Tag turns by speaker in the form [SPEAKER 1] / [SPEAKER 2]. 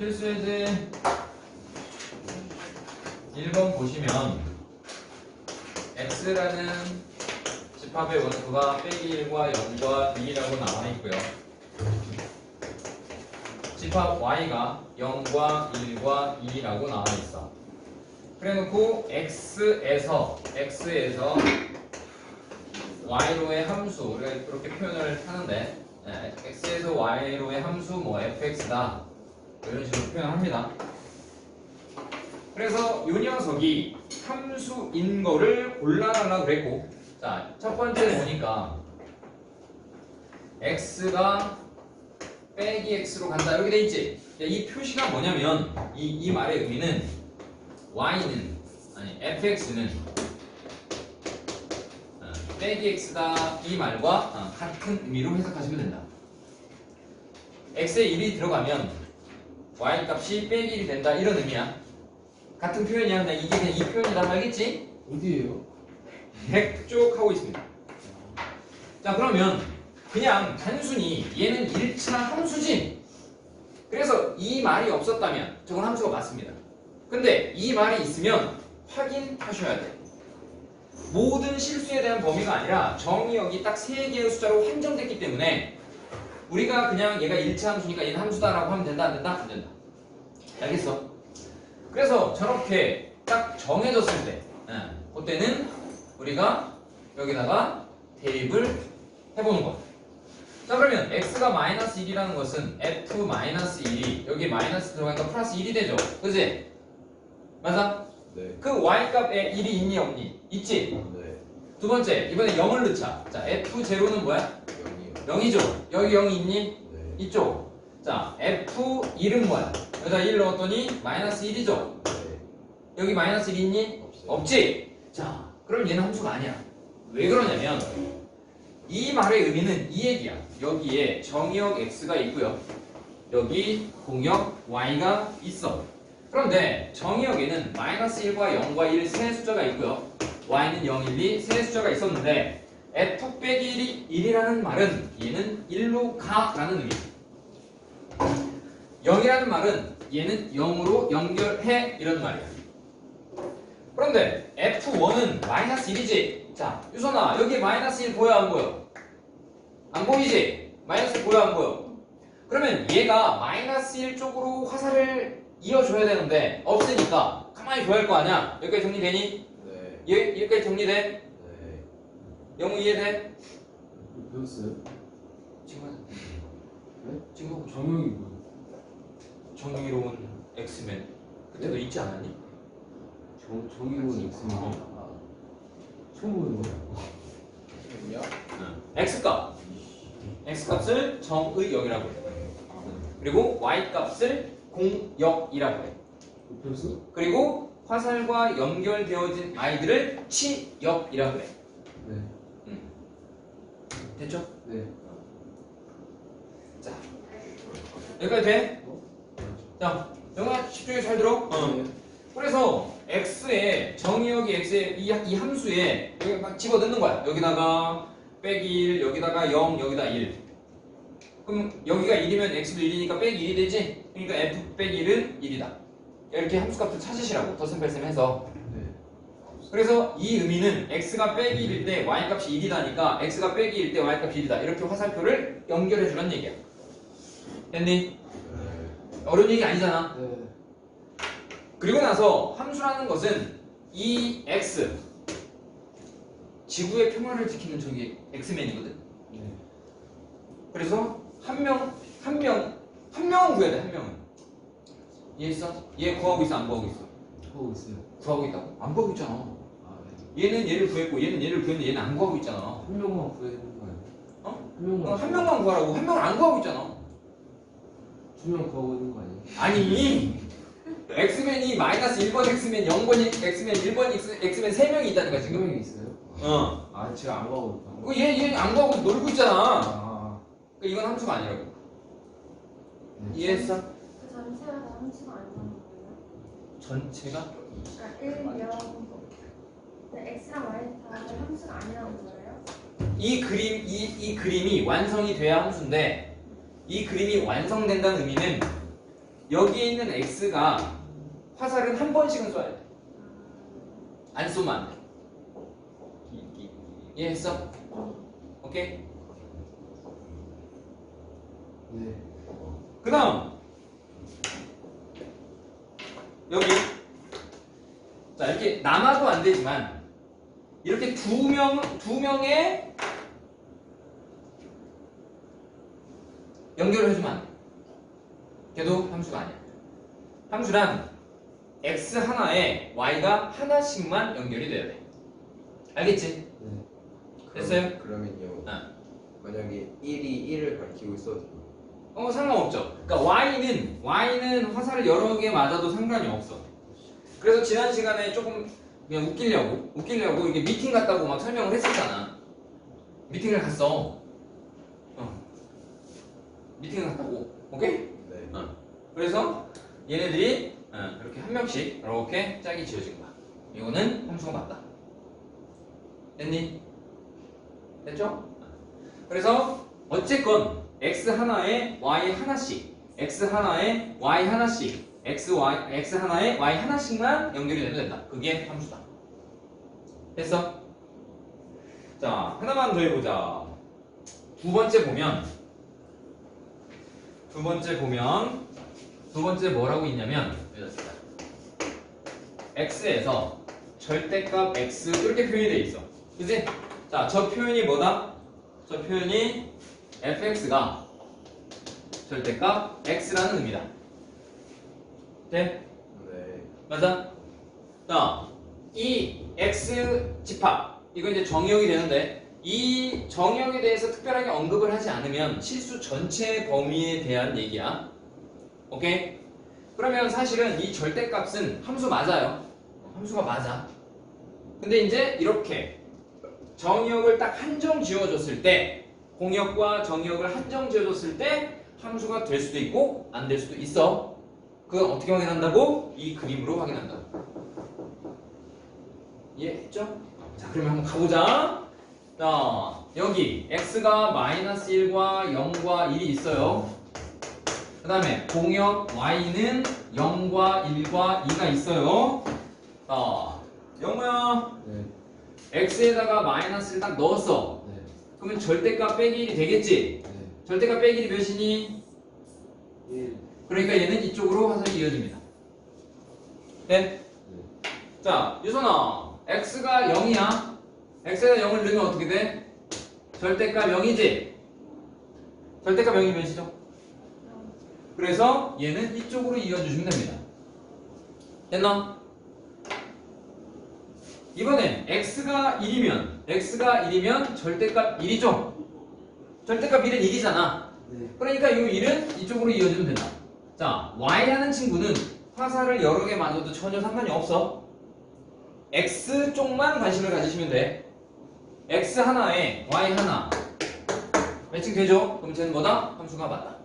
[SPEAKER 1] 필수예제 1번 보시면 x라는 집합의 원소가 빼기 1과 0과 2라고 나와 있고요. 집합 y가 0과 1과 2라고 나와 있어. 그래놓고 x에서 x에서 y로의 함수 우리가 이렇게 표현을 하는데 네, x에서 y로의 함수 뭐 fx다 이런 식으로 표현합니다. 그래서 이 녀석이 함수인 거를 골라달라 그랬고 자 첫 번째 보니까? x가 빼기 x로 간다. 이렇게 돼 있지? 이 표시가 뭐냐면 이, 이 말의 의미는 y는 아니 fx는 어, 빼기 x다 이 말과 어, 같은 의미로 해석하시면 된다. x에 1이 들어가면 y 값이 빼기 1이 된다 이런 의미야 같은 표현이야 그냥 이게 그냥 이 표현이다 알겠지?
[SPEAKER 2] 어디에요?
[SPEAKER 1] 백쪽 하고 있습니다. 자 그러면 그냥 단순히 얘는 1차 함수지. 그래서 이 말이 없었다면 저건 함수가 맞습니다. 근데 이 말이 있으면 확인하셔야 돼. 모든 실수에 대한 범위가 아니라 정의역이 딱세 개의 숫자로 한정됐기 때문에 우리가 그냥 얘가 1차 함수니까 얘는 함수다라고 하면 된다 안 된다? 안 된다. 알겠어? 그래서 저렇게 딱 정해졌을 때 예, 그때는 우리가 여기다가 대입을 해보는 거. 자 그러면 x가 마이너스 1이라는 것은 f 마이너스 1이 여기 마이너스 들어가니까 플러스 1이 되죠. 그지? 맞아?
[SPEAKER 2] 네.
[SPEAKER 1] 그 y 값에 1이 있니 없니? 있지?
[SPEAKER 2] 네.
[SPEAKER 1] 두 번째 이번에 0을 넣자. 자 f 제로는 뭐야?
[SPEAKER 2] 0이요.
[SPEAKER 1] 0이죠. 여기 0이 있니?
[SPEAKER 2] 네.
[SPEAKER 1] 있죠. 자 f 1은 뭐야? 여기다 1 넣었더니 마이너스 1이죠.
[SPEAKER 2] 네.
[SPEAKER 1] 여기 마이너스 1 있니? 없지? 자, 그럼 얘는 함수가 아니야. 왜 그러냐면 이 말의 의미는 이 얘기야. 여기에 정의역 x가 있고요. 여기 공역 y가 있어. 그런데 정의역에는 마이너스 1과 0과 1 세 숫자가 있고요. y는 0, 1, 2 세 숫자가 있었는데 f 빼기 1이 1이라는 말은 얘는 1로 가라는 의미. 0이라는 말은 얘는 0으로 연결해 이런 말이야. 그런데 F1은 마이너스 1이지. 자, 유선아, 여기 마이너스 1 보여, 안 보여? 안 보이지? 마이너스 1 보여, 안 보여? 그러면 얘가 마이너스 1 쪽으로 화살을 이어줘야 되는데, 없으니까 가만히 할거 아니야? 여기까지 정리되니?
[SPEAKER 2] 네.
[SPEAKER 1] 얘, 여기까지 정리돼?
[SPEAKER 2] 네.
[SPEAKER 1] 영우 이해돼?
[SPEAKER 2] 배웠어요?
[SPEAKER 1] 지금 하자.
[SPEAKER 2] 네?
[SPEAKER 1] 지금 하고
[SPEAKER 2] 정형이 뭐예요?
[SPEAKER 1] 정의로운 엑스맨. 그때도 있지 않았니?
[SPEAKER 2] 정 정의로운 있으면 아, 처음 보는 거예요.
[SPEAKER 1] X값. X값을 정의역이라고 해. 그리고 Y값을 공역이라고 해.
[SPEAKER 2] 배웠어?
[SPEAKER 1] 그리고 화살과 연결되어진 아이들을 치역이라고 해.
[SPEAKER 2] 네.
[SPEAKER 1] 됐죠?
[SPEAKER 2] 네.
[SPEAKER 1] 자, 여기까지 돼? 자, 영화 집중해 잘 들어.
[SPEAKER 2] 네.
[SPEAKER 1] 그래서 x에 정의역이 x에 이, 이 함수에 여기 막 집어 넣는 거야. 여기다가 빼기 1, 여기다가 0, 여기다 1. 그럼 여기가 1이면 x도 1이니까 빼기 1이 되지? 그러니까 f 빼기 1은 1이다. 이렇게 함수값을 찾으시라고 더셈뺄셈 해서.
[SPEAKER 2] 네.
[SPEAKER 1] 그래서 이 의미는 x가 빼기 1일 때 y값이 1이다니까 x가 빼기 1일 때 y값이 1이다. 이렇게 화살표를 연결해 주란 얘기야. 됐니?
[SPEAKER 2] 네.
[SPEAKER 1] 어려운 얘기 아니잖아.
[SPEAKER 2] 네.
[SPEAKER 1] 그리고 나서 함수라는 것은 이 x 지구의 평화를 지키는 저기 엑스맨이거든.
[SPEAKER 2] 네.
[SPEAKER 1] 그래서 한 명, 한 명, 한 명은 구해야 돼. 한 명은. 이해했어? 얘 구하고 있어, 안 구하고 있어?
[SPEAKER 2] 하고 있어요.
[SPEAKER 1] 구하고 있다고? 안 구하고 있잖아. 얘는 얘를 구했고, 얘는 얘를 구했는데 얘는 안 구하고 있잖아.
[SPEAKER 2] 한 명만 구해야 되는 거 아니에요?
[SPEAKER 1] 어?
[SPEAKER 2] 한 명만.
[SPEAKER 1] 어, 한 명만 구하라고. 한 명은 안 구하고 있잖아.
[SPEAKER 2] 두 명 구하고 있는 거 아니에요?
[SPEAKER 1] 아니, 엑스맨이 마이너스 1번 엑스맨, 0번 엑스맨, 1번 엑스- 엑스맨 3명이 있다니까
[SPEAKER 2] 두
[SPEAKER 1] 지금.
[SPEAKER 2] 명이 있어요?
[SPEAKER 1] 어.
[SPEAKER 2] 아, 제가 안 구하고 있다고.
[SPEAKER 1] 그 얘, 얘안 구하고 놀고 있잖아.
[SPEAKER 2] 아.
[SPEAKER 1] 그러니까 이건 함수가 아니라고.
[SPEAKER 2] 네.
[SPEAKER 1] 이해했어?
[SPEAKER 3] 그 전체가 다 함수가 아니라는 거예요?
[SPEAKER 1] 전체가?
[SPEAKER 3] 아, 1, 0. 근데 x랑 y는 다 함수가 아니라는 거예요?
[SPEAKER 1] 이 그림, 이, 이 그림이 완성이 돼야 함수인데, 이 그림이 완성된다는 의미는 여기에 있는 x가 화살은 한 번씩은 쏴야 돼. 안 쏘면 안 돼. 이해했어? 오케이?
[SPEAKER 2] 네.
[SPEAKER 1] 그 다음 여기 자 이렇게 남아도 안 되지만 이렇게 두 명 두 명의 연결을 해주면 안 돼. 걔도 함수가 아니야. 함수란 x 하나에 y가 하나씩만 연결이 돼야 돼. 알겠지?
[SPEAKER 2] 네.
[SPEAKER 1] 됐어요?
[SPEAKER 4] 그러면요.
[SPEAKER 1] 아.
[SPEAKER 4] 만약에 1이 1을 가리키고 있어도.
[SPEAKER 1] 어 상관없죠. 그러니까 y는 y는 화살을 여러 개 맞아도 상관이 없어. 그래서 지난 시간에 조금 그냥 웃기려고 웃기려고 이게 미팅 갔다고 막 설명을 했었잖아. 미팅을 갔어. 어. 미팅을 갔다고. 오케이?
[SPEAKER 4] 네.
[SPEAKER 1] 그래서 얘네들이 어, 이렇게 한 명씩 이렇게 짝이 지어진 거야. 이거는 함수가 맞다. 됐니? 됐죠? 그래서 어쨌건 x 하나에 y 하나씩, x 하나에 y 하나씩, x y x 하나에 y 하나씩만 연결이 되면 된다. 그게 함수다. 됐어? 자 하나만 더 해보자. 두 번째 보면 두 번째 보면 두 번째 뭐라고 있냐면 이렇습니다. x에서 절대값 x 이렇게 표현이 돼 있어. 그지? 자, 저 표현이 뭐다? 저 표현이 fx가 절대값 x라는 의미다. 네?
[SPEAKER 4] 네.
[SPEAKER 1] 맞아? 자, 이 x 집합 이거 이제 정의역이 되는데 이 정의역에 대해서 특별하게 언급을 하지 않으면 실수 전체 범위에 대한 얘기야. 오케이? 그러면 사실은 이 절대값은 함수 맞아요. 함수가 맞아. 근데 이제 이렇게 정의역을 딱 한정 지어줬을 때 공역과 정의역을 한정 지어줬을 때 함수가 될 수도 있고 안 될 수도 있어. 그건 어떻게 확인한다고? 이 그림으로 확인한다고. 이해했죠? 자, 그러면 한번 가보자. 자, 여기 x가 마이너스 1과 0과 1이 있어요. 그 다음에 공역 y는 0과 1과 2가 있어요. 자, 영모야,
[SPEAKER 2] 네.
[SPEAKER 1] x에다가 마이너스를 딱 넣었어.
[SPEAKER 2] 네.
[SPEAKER 1] 그러면 절대값 빼기 1이 되겠지?
[SPEAKER 2] 네.
[SPEAKER 1] 절대값 빼기 1이 몇이니?
[SPEAKER 2] 1.
[SPEAKER 1] 그러니까 얘는 이쪽으로 화살이 이어집니다. 네? 자, 유선아, x가 0이야. x에다 0을 넣으면 어떻게 돼? 절대값 0이지? 절대값 0이 몇이죠? 그래서 얘는 이쪽으로 이어주시면 됩니다. 됐나? 이번엔 x가 1이면 x가 1이면 절대값 1이죠? 절대값 1은 1이잖아.
[SPEAKER 2] 네.
[SPEAKER 1] 그러니까 이 1은 이쪽으로 이어지면 된다. 자, y라는 친구는 화살을 여러 개 맞아도 전혀 상관이 없어. x 쪽만 관심을 가지시면 돼. x 하나에 y 하나 매칭 되죠? 그럼 쟤는 뭐다? 함수가 맞다.